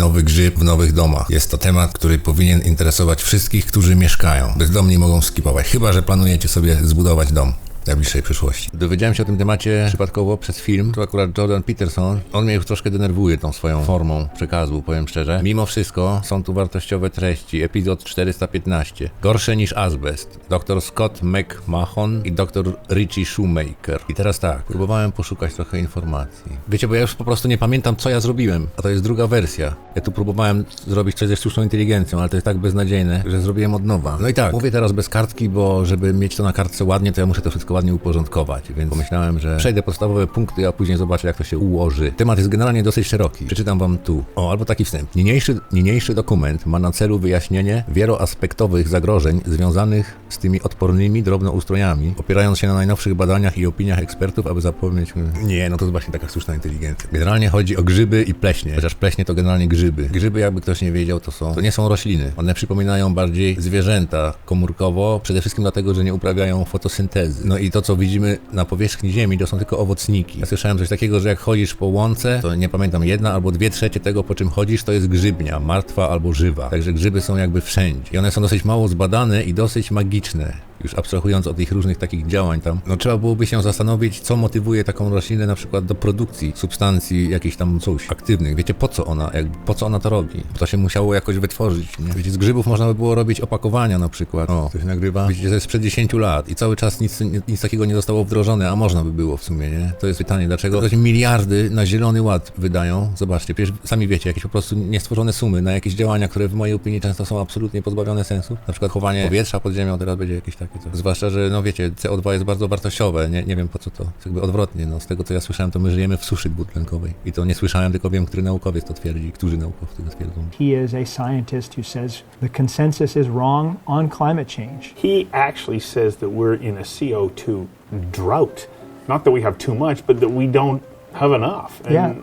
Nowy grzyb w nowych domach. Jest to temat, który powinien interesować wszystkich, którzy mieszkają. Bezdomni mogą skipować, chyba że planujecie sobie zbudować dom najbliższej przyszłości. Dowiedziałem się o tym temacie przypadkowo przez film. To akurat Jordan Peterson. On mnie już troszkę denerwuje tą swoją formą przekazu, powiem szczerze. Mimo wszystko są tu wartościowe treści. Epizod 415. Gorsze niż azbest. Dr Scott McMahon i dr Richie Shoemaker. I teraz tak, próbowałem poszukać trochę informacji. Wiecie, bo ja już po prostu nie pamiętam, co ja zrobiłem. A to jest druga wersja. Ja tu próbowałem zrobić coś ze sztuczną inteligencją, ale to jest tak beznadziejne, że zrobiłem od nowa. No i tak, mówię teraz bez kartki, bo żeby mieć to na kartce ładnie, to ja muszę to wszystko ładnie uporządkować, więc pomyślałem, że przejdę podstawowe punkty, a później zobaczę, jak to się ułoży. Temat jest generalnie dosyć szeroki. Przeczytam wam tu. O, albo taki wstęp. Niniejszy, niniejszy dokument ma na celu wyjaśnienie wieloaspektowych zagrożeń związanych z tymi odpornymi drobnoustrojami, opierając się na najnowszych badaniach i opiniach ekspertów, aby zapomnieć... Nie, no to jest właśnie taka sztuczna inteligencja. Generalnie chodzi o grzyby i pleśnie, chociaż pleśnie to generalnie grzyby. Grzyby, jakby ktoś nie wiedział, to są... To nie są rośliny. One przypominają bardziej zwierzęta komórkowo, przede wszystkim dlatego, że nie uprawiają fotosyntezy. No i to, co widzimy na powierzchni Ziemi, to są tylko owocniki. Ja słyszałem coś takiego, że jak chodzisz po łące, to nie pamiętam, jedna albo dwie trzecie tego, po czym chodzisz, to jest grzybnia, martwa albo żywa. Także grzyby są jakby wszędzie. I one są dosyć mało zbadane i dosyć magiczne już abstrahując od ich różnych takich działań tam, no trzeba byłoby się zastanowić, co motywuje taką roślinę na przykład do produkcji substancji jakichś tam coś aktywnych. Wiecie, po co ona, jakby, po co ona to robi? To się musiało jakoś wytworzyć, nie? Wiecie, z grzybów można by było robić opakowania na przykład. O, to się nagrywa. Wiecie, to jest sprzed 10 lat i cały czas nic, nic takiego nie zostało wdrożone, a można by było w sumie, nie? To jest pytanie, dlaczego ktoś miliardy na zielony ład wydają? Zobaczcie, przecież sami wiecie, jakieś po prostu niestworzone sumy na jakieś działania, które w mojej opinii często są absolutnie pozbawione sensu. Na przykład chowanie powietrza pod ziemią, teraz będzie jakieś takie Zwłaszcza, że no wiecie, CO2 jest bardzo wartościowe, nie, nie wiem po co to. Jest jakby odwrotnie, no z tego co ja słyszałem, to my żyjemy w suszy dwutlenkowej. I to nie słyszałem, tylko wiem, który naukowiec to twierdzi, którzy naukowcy to twierdzą. He is a scientist who says the consensus is wrong on climate change. He actually says that we're in a CO2 drought. Not that we have too much, but that we don't have enough. And Yeah,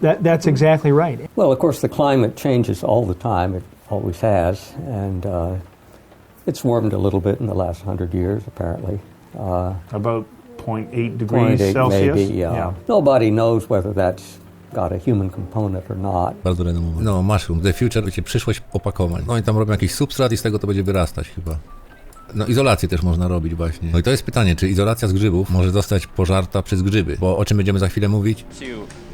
that, that's exactly right. Well, of course, the climate changes all the time. It always has. And uh, it's warmed a little bit in the last hundred years, apparently. Uh, About 0.8 degrees 0.8 Celsius. maybe. Yeah. Nobody knows whether that's got a human component or not. Bardzo renomowane. No, mushroom, the future, wiecie, przyszłość opakowań. No i tam robią jakiś substrat i z tego to będzie wyrastać chyba. No izolację też można robić właśnie. No i to jest pytanie, czy izolacja z grzybów może zostać pożarta przez grzyby? Bo o czym będziemy za chwilę mówić? to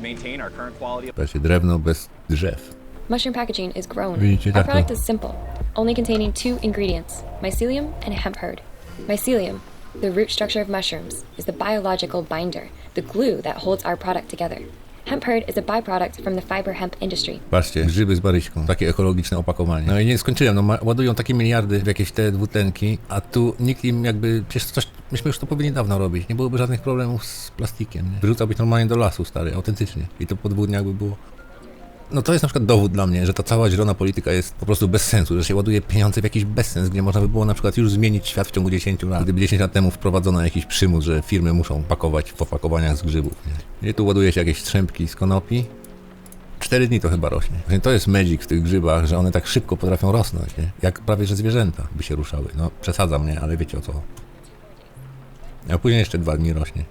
maintain our current quality drewno bez drzew. Mushroom packaging is grown. Widzicie, Our tak to. product is simple, only containing two ingredients mycelium and hemp hurd. Mycelium, the root structure of mushrooms, is the biological binder, the glue that holds our product together. Hemp hurd is a byproduct from the fiber hemp industry. Patrzcie, grzyby z baryśką. Takie ekologiczne opakowanie. No i nie skończyłem, no ładują takie miliardy w jakieś te dwutlenki, a tu nikt im jakby, przecież coś, myśmy już to powinni dawno robić. Nie byłoby żadnych problemów z plastikiem, nie? Wyrzucałbyś normalnie do lasu, stary, autentycznie. I to po dwóch dniach by było. No to jest na przykład dowód dla mnie, że ta cała zielona polityka jest po prostu bez sensu, że się ładuje pieniądze w jakiś bezsens, gdzie można by było na przykład już zmienić świat w ciągu 10 lat. Gdyby 10 lat temu wprowadzono jakiś przymus, że firmy muszą pakować w opakowaniach z grzybów. I tu ładuje się jakieś strzępki z konopi, Cztery dni to chyba rośnie. Właśnie to jest magic w tych grzybach, że one tak szybko potrafią rosnąć, nie? Jak prawie że zwierzęta by się ruszały. No, przesadzam, nie? Ale wiecie o co. A później jeszcze dwa dni rośnie.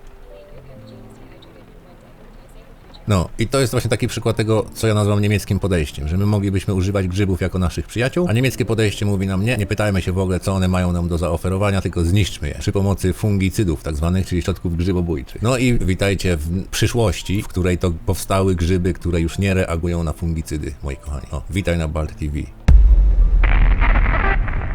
No, i to jest właśnie taki przykład tego, co ja nazywam niemieckim podejściem, że my moglibyśmy używać grzybów jako naszych przyjaciół, a niemieckie podejście mówi nam nie, nie pytajmy się w ogóle, co one mają nam do zaoferowania, tylko zniszczmy je przy pomocy fungicydów tak zwanych, czyli środków grzybobójczych. No i witajcie w przyszłości, w której to powstały grzyby, które już nie reagują na fungicydy, moi kochani. O, witaj na Balt TV.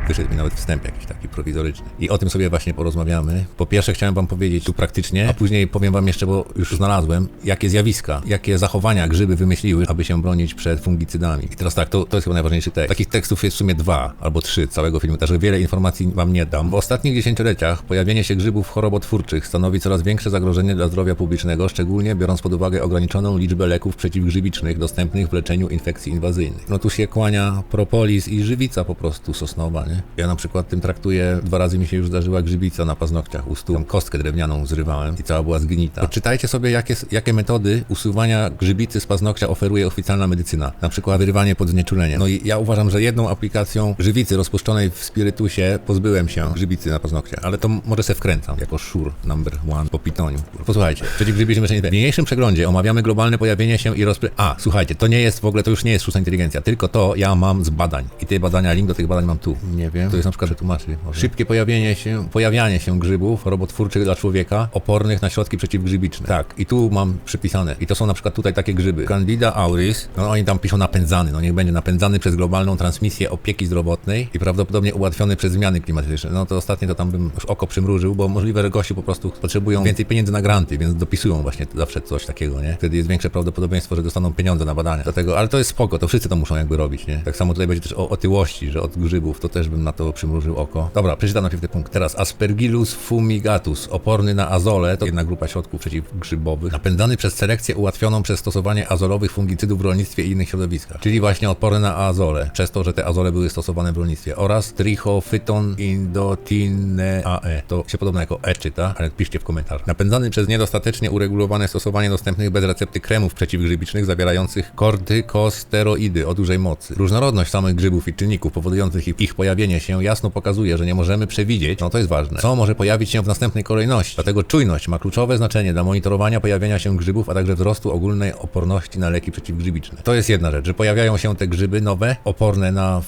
Wyszedł mi nawet wstęp jakiś taki prowizoryczny. I o tym sobie właśnie porozmawiamy. Po pierwsze chciałem wam powiedzieć tu praktycznie, a później powiem wam jeszcze, bo już znalazłem, jakie zjawiska, jakie zachowania grzyby wymyśliły, aby się bronić przed fungicydami. I teraz tak, to, to jest chyba najważniejszy tekst. Takich tekstów jest w sumie dwa albo trzy całego filmu, także wiele informacji wam nie dam. W ostatnich dziesięcioleciach pojawienie się grzybów chorobotwórczych stanowi coraz większe zagrożenie dla zdrowia publicznego, szczególnie biorąc pod uwagę ograniczoną liczbę leków przeciwgrzybicznych dostępnych w leczeniu infekcji inwazyjnych. No tu się kłania propolis i żywica po prostu sosnowa, nie? Nie? Ja na przykład tym traktuję, dwa razy mi się już zdarzyła grzybica na paznokciach u. Tam kostkę drewnianą zrywałem i cała była zgnita. Poczytajcie sobie, jakie, jakie metody usuwania grzybicy z paznokcia oferuje oficjalna medycyna. Na przykład wyrywanie pod znieczuleniem. No i ja uważam, że jedną aplikacją grzybicy rozpuszczonej w spirytusie pozbyłem się grzybicy na paznokciach. Ale to może se wkręcam jako szur number one po pitoniu. Posłuchajcie, przeciwgrzybiczne leczenie. W niniejszym przeglądzie omawiamy globalne pojawienie się i rozpry... A, słuchajcie, to nie jest w ogóle, to już nie jest sztuczna inteligencja, tylko to ja mam z badań. I te badania, link do tych badań mam tu. Nie wiem. To jest na przykład, że tłumaczy. Może. Szybkie pojawienie się, pojawianie się grzybów robotwórczych dla człowieka, opornych na środki przeciwgrzybiczne. Tak, i tu mam przypisane. I to są na przykład tutaj takie grzyby. Candida auris, no oni tam piszą napędzany, no niech będzie napędzany przez globalną transmisję opieki zdrowotnej i prawdopodobnie ułatwiony przez zmiany klimatyczne. No to ostatnie to tam bym już oko przymrużył, bo możliwe, że gości po prostu potrzebują więcej pieniędzy na granty, więc dopisują właśnie zawsze coś takiego, nie? Wtedy jest większe prawdopodobieństwo, że dostaną pieniądze na badania. Dlatego, ale to jest spoko, to wszyscy to muszą jakby robić, nie? Tak samo tutaj będzie też o otyłości, że od grzybów, to też bym na to przymrużył oko. Dobra, przeczytam najpierw ten punkt. Teraz Aspergillus fumigatus, oporny na azole, to jedna grupa środków przeciwgrzybowych, napędzany przez selekcję ułatwioną przez stosowanie azolowych fungicydów w rolnictwie i innych środowiskach, czyli właśnie odporny na azole, przez to, że te azole były stosowane w rolnictwie, oraz trichophyton indotineae, to się podobno jako E czyta, ale piszcie w komentarzu. Napędzany przez niedostatecznie uregulowane stosowanie dostępnych bez recepty kremów przeciwgrzybicznych zawierających kortykosteroidy o dużej mocy. Różnorodność samych grzybów i czynników powodujących ich- ich pojawienie się jasno pokazuje, że nie możemy przewidzieć, no to jest ważne, co może pojawić się w następnej kolejności. Dlatego czujność ma kluczowe znaczenie dla monitorowania pojawienia się grzybów, a także wzrostu ogólnej oporności na leki przeciwgrzybiczne. To jest jedna rzecz, że pojawiają się te grzyby nowe, oporne na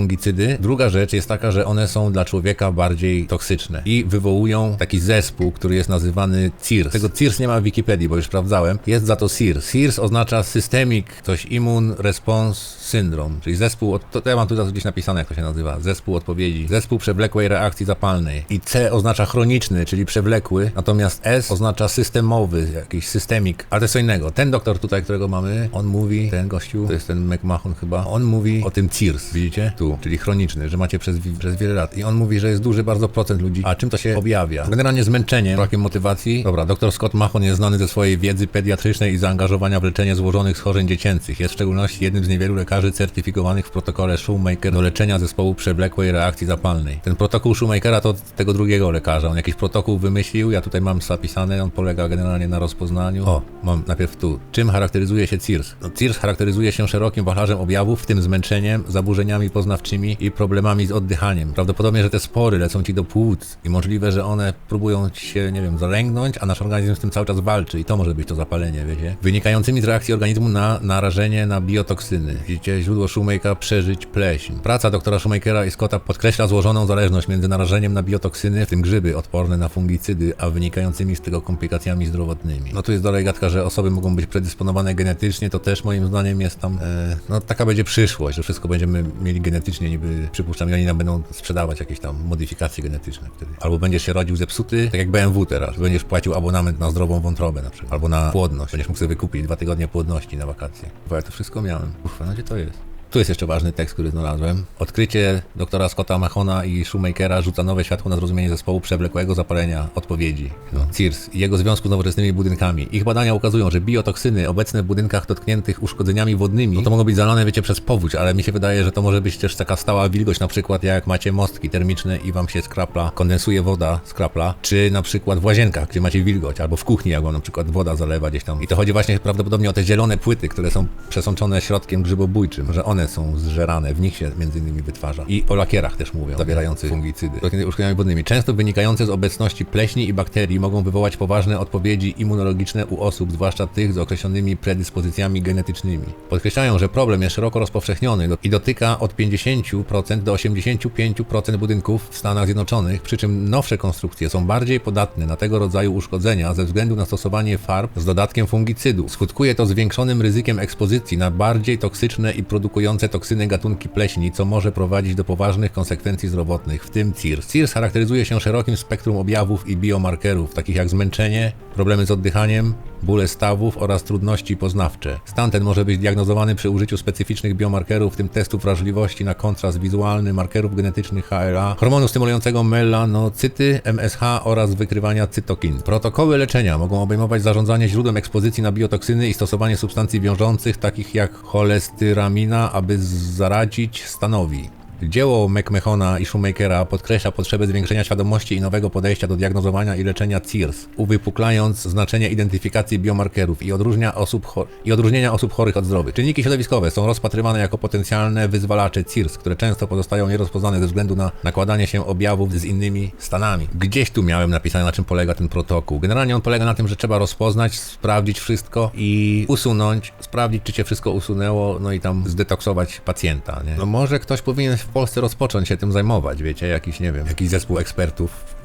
fungicydy. Druga rzecz jest taka, że one są dla człowieka bardziej toksyczne i wywołują taki zespół, który jest nazywany CIRS. Tego CIRS nie ma w Wikipedii, bo już sprawdzałem. Jest za to SIRS. SIRS oznacza Systemic, coś Immune Response Syndrome, czyli zespół, od, to, to ja mam tutaj gdzieś napisane, jak to się nazywa, zespół odpowiedzi, zespół przewlekłej reakcji zapalnej. I C oznacza chroniczny, czyli przewlekły, natomiast S oznacza systemowy, jakiś systemik, ale to jest co innego. Ten doktor tutaj, którego mamy, on mówi, ten gościu, to jest ten McMahon chyba, on mówi o tym CIRS, widzicie? Tu, czyli chroniczny, że macie przez, przez wiele lat. I on mówi, że jest duży bardzo procent ludzi. A czym to się objawia? Generalnie zmęczeniem, brakiem motywacji. Dobra, dr Scott Mahon jest znany ze swojej wiedzy pediatrycznej i zaangażowania w leczenie złożonych schorzeń dziecięcych. Jest w szczególności jednym z niewielu lekarzy certyfikowanych w protokole Shoemaker do leczenia zespołu przewlekłej reakcji zapalnej. Ten protokół Shoemakera to tego drugiego lekarza. On jakiś protokół wymyślił, ja tutaj mam zapisane, on polega generalnie na rozpoznaniu. O, mam najpierw tu. Czym charakteryzuje się CIRS? No, CIRS charakteryzuje się szerokim wachlarzem objawów, w tym zmęczeniem, zaburzeniami poznawczymi i problemami z oddychaniem. Prawdopodobnie, że te spory lecą ci do płuc i możliwe, że one próbują ci się, nie wiem, zalęgnąć, a nasz organizm z tym cały czas walczy i to może być to zapalenie, wiecie? Wynikającymi z reakcji organizmu na narażenie na biotoksyny. Widzicie, źródło Shoemakera przeżyć pleśń. Praca doktora Shoemakera i Scotta podkreśla złożoną zależność między narażeniem na biotoksyny, w tym grzyby odporne na fungicydy, a wynikającymi z tego komplikacjami zdrowotnymi. No tu jest dalej gadka, że osoby mogą być predysponowane genetycznie, to też moim zdaniem jest tam, e, no taka będzie przyszłość, że wszystko będziemy mieli genetycznie, niby przypuszczam i oni nam będą sprzedawać jakieś tam modyfikacje genetyczne wtedy. Albo będziesz się rodził zepsuty, tak jak BMW teraz, będziesz płacił abonament na zdrową wątrobę na przykład, albo na płodność, będziesz mógł sobie wykupić dwa tygodnie płodności na wakacje. Bo ja to wszystko miałem. Ufa, no gdzie to jest? Tu jest jeszcze ważny tekst, który znalazłem. Odkrycie doktora Scotta Mahona i Shoemakera rzuca nowe światło na zrozumienie zespołu przewlekłego zapalenia odpowiedzi. No. CIRS i jego związku z nowoczesnymi budynkami. Ich badania ukazują, że biotoksyny obecne w budynkach dotkniętych uszkodzeniami wodnymi, no to mogą być zalane, wiecie, przez powódź, ale mi się wydaje, że to może być też taka stała wilgoć, na przykład jak macie mostki termiczne i wam się skrapla, kondensuje woda z krapla, czy na przykład w łazienkach, gdzie macie wilgoć, albo w kuchni, jak wam na przykład woda zalewa gdzieś tam. I to chodzi właśnie prawdopodobnie o te zielone płyty, które są przesączone środkiem grzybobójczym, że one są zżerane, w nich się między innymi wytwarza. I o lakierach też mówią, zawierających fungicydy. Uszkodzeniami wodnymi, często wynikające z obecności pleśni i bakterii, mogą wywołać poważne odpowiedzi immunologiczne u osób, zwłaszcza tych z określonymi predyspozycjami genetycznymi. Podkreślają, że problem jest szeroko rozpowszechniony i dotyka od 50% do 85% budynków w Stanach Zjednoczonych, przy czym nowsze konstrukcje są bardziej podatne na tego rodzaju uszkodzenia ze względu na stosowanie farb z dodatkiem fungicydu. Skutkuje to zwiększonym ryzykiem ekspozycji na bardziej toksyczne i produkujące toksyny gatunki pleśni, co może prowadzić do poważnych konsekwencji zdrowotnych, w tym CIRS. CIRS charakteryzuje się szerokim spektrum objawów i biomarkerów, takich jak zmęczenie, problemy z oddychaniem, bóle stawów oraz trudności poznawcze. Stan ten może być diagnozowany przy użyciu specyficznych biomarkerów, w tym testów wrażliwości na kontrast wizualny, markerów genetycznych HLA, hormonu stymulującego melanocyty, MSH oraz wykrywania cytokin. Protokoły leczenia mogą obejmować zarządzanie źródłem ekspozycji na biotoksyny i stosowanie substancji wiążących, takich jak cholestyramina, aby zaradzić stanowi. Dzieło McMahona i Shoemakera podkreśla potrzebę zwiększenia świadomości i nowego podejścia do diagnozowania i leczenia CIRS, uwypuklając znaczenie identyfikacji biomarkerów i, osób i odróżnienia osób chorych od zdrowych. Czynniki środowiskowe są rozpatrywane jako potencjalne wyzwalacze CIRS, które często pozostają nierozpoznane ze względu na nakładanie się objawów z innymi stanami. Gdzieś tu miałem napisane, na czym polega ten protokół. Generalnie on polega na tym, że trzeba rozpoznać, sprawdzić wszystko i usunąć, sprawdzić, czy cię wszystko usunęło, no i tam zdetoksować pacjenta, nie? No może ktoś powinien w Polsce rozpocząć się tym zajmować, wiecie, jakiś, nie wiem, jakiś zespół ekspertów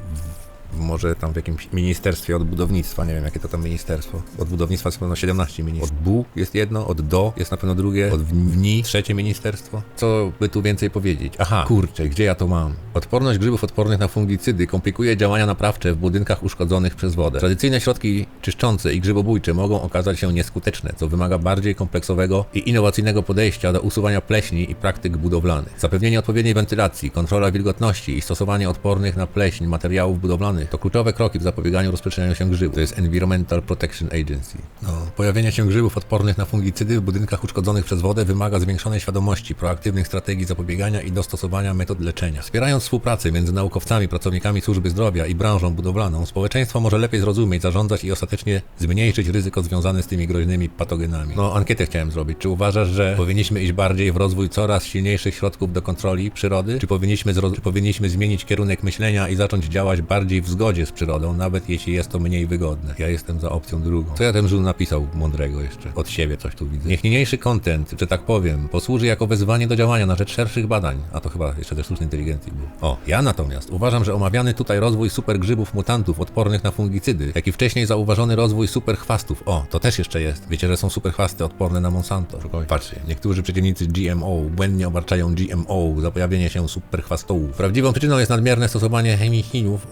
może tam w jakimś ministerstwie od budownictwa, nie wiem jakie to tam ministerstwo. Od budownictwa jest pewno 17 ministerstw. Od BU jest jedno, od DO jest na pewno drugie, od WNI trzecie ministerstwo. Co by tu więcej powiedzieć? Aha, kurczę, gdzie ja to mam? Odporność grzybów odpornych na fungicydy komplikuje działania naprawcze w budynkach uszkodzonych przez wodę. Tradycyjne środki czyszczące i grzybobójcze mogą okazać się nieskuteczne, co wymaga bardziej kompleksowego i innowacyjnego podejścia do usuwania pleśni i praktyk budowlanych. Zapewnienie odpowiedniej wentylacji, kontrola wilgotności i stosowanie odpornych na pleśń materiałów budowlanych to kluczowe kroki w zapobieganiu rozprzestrzenianiu się grzybów. To jest Environmental Protection Agency. No, pojawienie się grzybów odpornych na fungicydy w budynkach uszkodzonych przez wodę wymaga zwiększonej świadomości, proaktywnych strategii zapobiegania i dostosowania metod leczenia. Wspierając współpracę między naukowcami, pracownikami służby zdrowia i branżą budowlaną, społeczeństwo może lepiej zrozumieć, zarządzać i ostatecznie zmniejszyć ryzyko związane z tymi groźnymi patogenami. No, ankietę chciałem zrobić. Czy uważasz, że powinniśmy iść bardziej w rozwój coraz silniejszych środków do kontroli przyrody? Czy powinniśmy, czy powinniśmy zmienić kierunek myślenia i zacząć działać bardziej w zgodzie z przyrodą, nawet jeśli jest to mniej wygodne? Ja jestem za opcją drugą. Co ja ten żul napisał mądrego jeszcze? Od siebie coś tu widzę. Niech niniejszy content, że tak powiem, posłuży jako wezwanie do działania na rzecz szerszych badań, a to chyba jeszcze ze sztucznej inteligencji było. O, ja natomiast uważam, że omawiany tutaj rozwój supergrzybów mutantów odpornych na fungicydy, jak i wcześniej zauważony rozwój superchwastów, o, to też jeszcze jest. Wiecie, że są superchwasty odporne na Monsanto. Spokojnie. Patrzcie, niektórzy przeciwnicy GMO błędnie obarczają GMO za pojawienie się superchwastołów. Prawdziwą przyczyną jest nadmierne stosowanie chemichinów,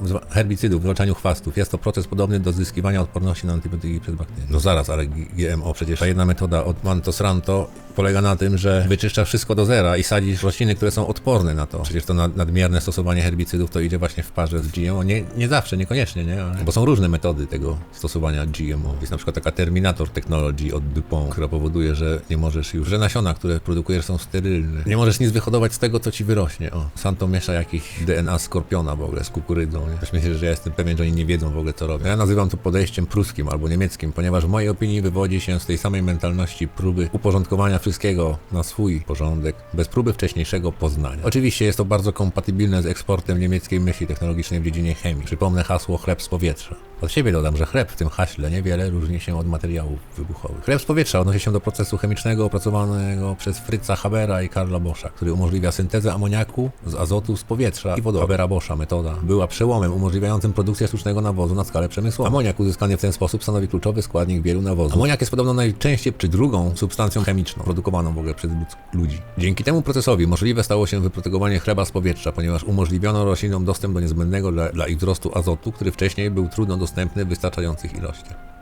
herbicydów w zwalczaniu chwastów. Jest to proces podobny do zyskiwania odporności na antybiotyki przez bakterie. No zaraz, ale GMO przecież ta jedna metoda od Mantosranto polega na tym, że wyczyszczasz wszystko do zera i sadzisz rośliny, które są odporne na to. Przecież to nad, nadmierne stosowanie herbicydów to idzie właśnie w parze z GMO. Nie, nie zawsze, niekoniecznie, nie? Bo są różne metody tego stosowania GMO. Jest na przykład taka Terminator Technology od DuPont, która powoduje, że nie możesz już, że nasiona, które produkujesz są sterylne. Nie możesz nic wyhodować z tego, co ci wyrośnie. O, Santo miesza jakiś DNA skorpiona w ogóle z kukurydzą. Nie? Też myślę, że ja jestem pewien, że oni nie wiedzą w ogóle, co robią. Ja nazywam to podejściem pruskim albo niemieckim, ponieważ w mojej opinii wywodzi się z tej samej mentalności próby uporządkowania wszystkiego na swój porządek, bez próby wcześniejszego poznania. Oczywiście jest to bardzo kompatybilne z eksportem niemieckiej myśli technologicznej w dziedzinie chemii. Przypomnę hasło chleb z powietrza. Od siebie dodam, że chleb w tym haśle niewiele różni się od materiałów wybuchowych. Chleb z powietrza odnosi się do procesu chemicznego opracowanego przez Fritza Habera i Karla Boscha, który umożliwia syntezę amoniaku z azotu z powietrza i wody. Habera Boscha metoda była przełomem umożliwiającym produkcję sztucznego nawozu na skalę przemysłową. Amoniak uzyskany w ten sposób stanowi kluczowy składnik wielu nawozów. Amoniak jest podobno najczęściej czy drugą substancją chemiczną produkowaną w ogóle przez ludz- ludzi. Dzięki temu procesowi możliwe stało się wyprodukowanie chleba z powietrza, ponieważ umożliwiono roślinom dostęp do niezbędnego dla, dla ich wzrostu azotu, który wcześniej był trudno dostępny w wystarczających ilościach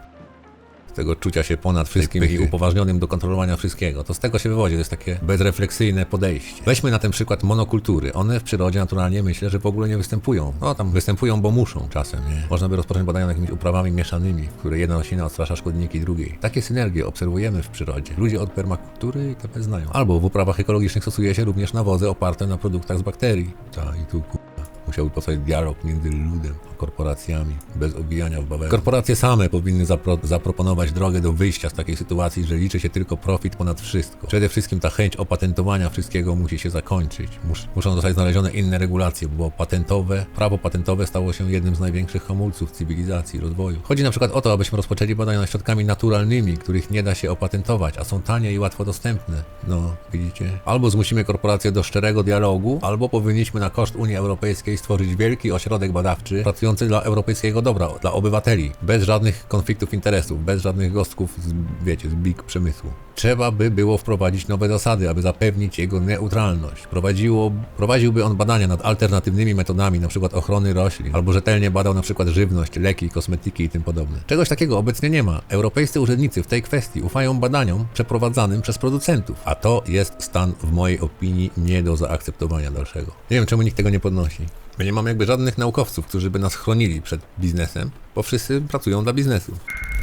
z tego czucia się ponad wszystkim i upoważnionym do kontrolowania wszystkiego. To z tego się wywodzi, to jest takie bezrefleksyjne podejście. Weźmy na ten przykład monokultury. One w przyrodzie naturalnie myślę, że w ogóle nie występują. No tam występują, bo muszą czasem, nie? Można by rozpocząć badania nad jakimiś uprawami mieszanymi, w której jedna roślina odstrasza szkodniki drugiej. Takie synergie obserwujemy w przyrodzie. Ludzie od permakultury i TP znają. Albo w uprawach ekologicznych stosuje się również nawozy oparte na produktach z bakterii. Ta i tu kurwa. Musiałby powstać dialog między ludem korporacjami, bez owijania w bawełnę. Korporacje same powinny zapro zaproponować drogę do wyjścia z takiej sytuacji, że liczy się tylko profit ponad wszystko. Przede wszystkim ta chęć opatentowania wszystkiego musi się zakończyć. Mus muszą zostać znalezione inne regulacje, bo patentowe, prawo patentowe stało się jednym z największych hamulców cywilizacji, rozwoju. Chodzi na przykład o to, abyśmy rozpoczęli badania nad środkami naturalnymi, których nie da się opatentować, a są tanie i łatwo dostępne. No, widzicie? Albo zmusimy korporacje do szczerego dialogu, albo powinniśmy na koszt Unii Europejskiej stworzyć wielki ośrodek badawczy pracujący dla europejskiego dobra, dla obywateli, bez żadnych konfliktów interesów, bez żadnych gostków, z, wiecie, z big przemysłu. Trzeba by było wprowadzić nowe zasady, aby zapewnić jego neutralność. Prowadziło, prowadziłby on badania nad alternatywnymi metodami, np. ochrony roślin, albo rzetelnie badał np. żywność, leki, kosmetyki i tym podobne. Czegoś takiego obecnie nie ma. Europejscy urzędnicy w tej kwestii ufają badaniom przeprowadzanym przez producentów, a to jest stan w mojej opinii nie do zaakceptowania dalszego. Nie wiem, czemu nikt tego nie podnosi. My nie mamy jakby żadnych naukowców, którzy by nas chronili przed biznesem, bo wszyscy pracują dla biznesu.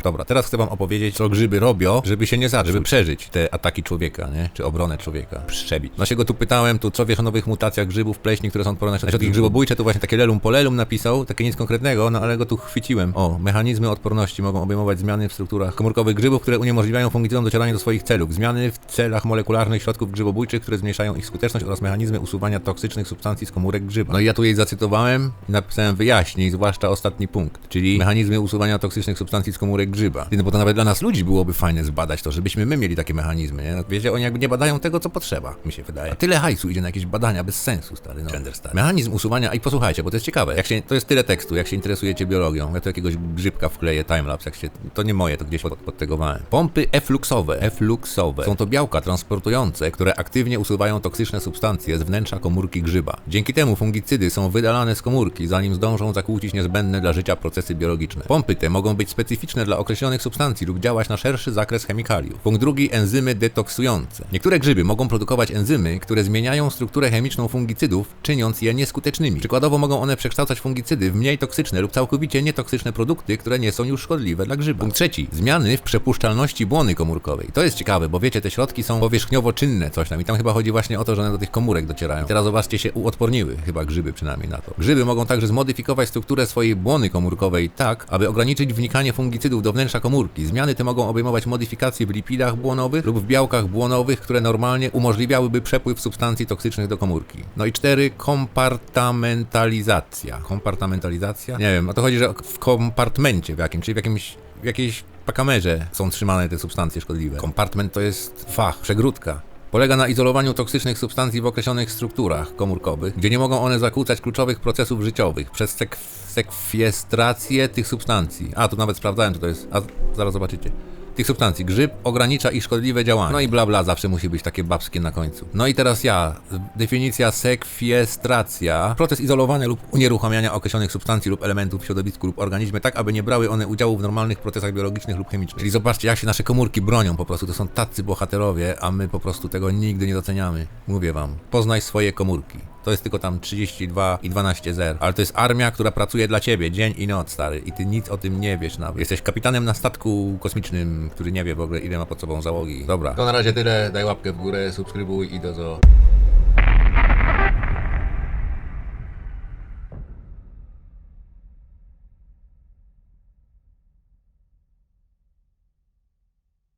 Dobra, teraz chcę wam opowiedzieć, co grzyby robią, żeby się nie zacząć, żeby przeżyć te ataki człowieka, nie? Czy obronę człowieka, przebić. No się go tu pytałem, tu co wiesz o nowych mutacjach grzybów, pleśni, które są odporne na środki grzybobójcze, tu właśnie takie lelum polelum napisał, takie nic konkretnego, no ale go tu chwyciłem. O, mechanizmy odporności mogą obejmować zmiany w strukturach komórkowych grzybów, które uniemożliwiają fungicydom docieranie do swoich celów. Zmiany w celach molekularnych środków grzybobójczych, które zmniejszają ich skuteczność oraz mechanizmy usuwania toksycznych substancji z komórek grzyba. No i ja tu jej zacytowałem i napisałem wyjaśnij, zwłaszcza ostatni punkt, czyli mechanizmy usuwania toksycznych substancji z komórek grzyba. No bo to nawet dla nas ludzi byłoby fajne zbadać to, żebyśmy my mieli takie mechanizmy, nie? No, Wiecie, oni jakby nie badają tego, co potrzeba, mi się wydaje. A tyle hajsu idzie na jakieś badania bez sensu, stary, no. Gender stary. Mechanizm usuwania, i posłuchajcie, bo to jest ciekawe, jak się, to jest tyle tekstu, jak się interesujecie biologią, ja tu jakiegoś grzybka wkleję, timelapse, jak się, to nie moje, to gdzieś pod, podtegowałem. Pompy efluxowe, efluxowe, są to białka transportujące, które aktywnie usuwają toksyczne substancje z wnętrza komórki grzyba. Dzięki temu fungicydy są wydalane z komórki, zanim zdążą zakłócić niezbędne dla życia procesy biologiczne. Pompy te mogą być specyficzne dla określonych substancji lub działać na szerszy zakres chemikaliów. Punkt drugi, enzymy detoksujące. Niektóre grzyby mogą produkować enzymy, które zmieniają strukturę chemiczną fungicydów, czyniąc je nieskutecznymi. Przykładowo mogą one przekształcać fungicydy w mniej toksyczne lub całkowicie nietoksyczne produkty, które nie są już szkodliwe dla grzyba. Punkt trzeci, zmiany w przepuszczalności błony komórkowej. To jest ciekawe, bo wiecie, te środki są powierzchniowo czynne, coś tam i tam chyba chodzi właśnie o to, że one do tych komórek docierają. Teraz zobaczcie się uodporniły, chyba grzyby przynajmniej na to. Grzyby mogą także zmodyfikować strukturę swojej błony komórkowej tak, aby ograniczyć wnikanie fungicydów do wnętrza komórki. Zmiany te mogą obejmować modyfikacje w lipidach błonowych lub w białkach błonowych, które normalnie umożliwiałyby przepływ substancji toksycznych do komórki. No i cztery, kompartamentalizacja. Kompartamentalizacja? Nie wiem, o to chodzi, że w kompartmencie w jakimś, czyli w jakimś, w jakiejś pakamerze są trzymane te substancje szkodliwe. Kompartment to jest fach, przegródka. Polega na izolowaniu toksycznych substancji w określonych strukturach komórkowych, gdzie nie mogą one zakłócać kluczowych procesów życiowych przez sek sekwestrację tych substancji. A, tu nawet sprawdzałem, to jest. A, zaraz zobaczycie. Tych substancji. Grzyb ogranicza ich szkodliwe działanie. No i bla bla, zawsze musi być takie babskie na końcu. No i teraz ja. Definicja sekwestracja. Proces izolowania lub unieruchamiania określonych substancji lub elementów w środowisku lub organizmie tak, aby nie brały one udziału w normalnych procesach biologicznych lub chemicznych. Czyli zobaczcie, jak się nasze komórki bronią po prostu. To są tacy bohaterowie, a my po prostu tego nigdy nie doceniamy. Mówię wam. Poznaj swoje komórki. To jest tylko tam 32 i 12 zer. Ale to jest armia, która pracuje dla ciebie dzień i noc, stary. I ty nic o tym nie wiesz nawet. Jesteś kapitanem na statku kosmicznym, który nie wie w ogóle ile ma pod sobą załogi. Dobra. To na razie tyle. Daj łapkę w górę, subskrybuj i do zo.